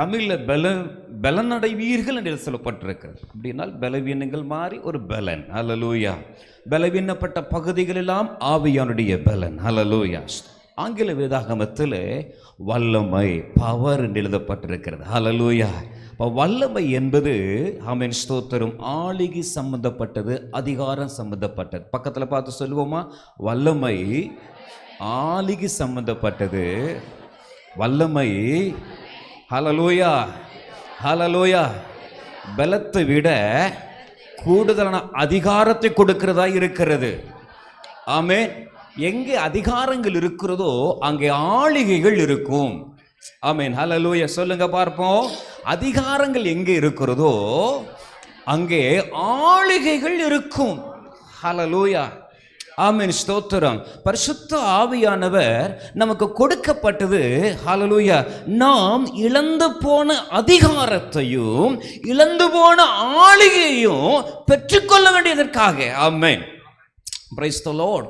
தமிழில் பல பலனடைவீர்கள் என்று சொல்லப்பட்டிருக்கிறது. அப்படின்னால் பலவீனங்கள் மாறி ஒரு பலன். அலலூயா பலவீனப்பட்ட பகுதிகளெல்லாம் ஆவியானுடைய பலன். அலலூயா ஆங்கில வேதாகமத்தில் வல்லமை பவர் என்று எழுதப்பட்டிருக்கிறது. அலலூயா இப்போ வல்லமை என்பது ஆமென் ஸ்தோத்திரம் ஆளிகை சம்பந்தப்பட்டது அதிகாரம் சம்பந்தப்பட்டது. பக்கத்தில் பார்த்து சொல்லுவோமா? வல்லமை ஆளிகை சம்பந்தப்பட்டது. வல்லமை ஹலலூயா ஹலலூயா பலத்தை விட கூடுதலான அதிகாரத்தை கொடுக்கிறதா இருக்கிறது. ஆமே எங்கே அதிகாரங்கள் இருக்கிறதோ அங்கே ஆளிகைகள் இருக்கும். ஆமீன். ஹலலூய சொல்லுங்க பார்ப்போம். அதிகாரங்கள் எங்கே இருக்கிறதோ அங்கே ஆளிகைகள் இருக்கும். ஹலலூயா ஆமீன் ஸ்தோத்திரம். பரிசுத்த ஆவியானவர் நமக்கு கொடுக்கப்பட்டது ஹாலலூயா நாம் இழந்து போன அதிகாரத்தையும் இழந்து போன ஆளுகையையும் பெற்றுக்கொள்ள வேண்டியதற்காக. ஆமென். Praise the load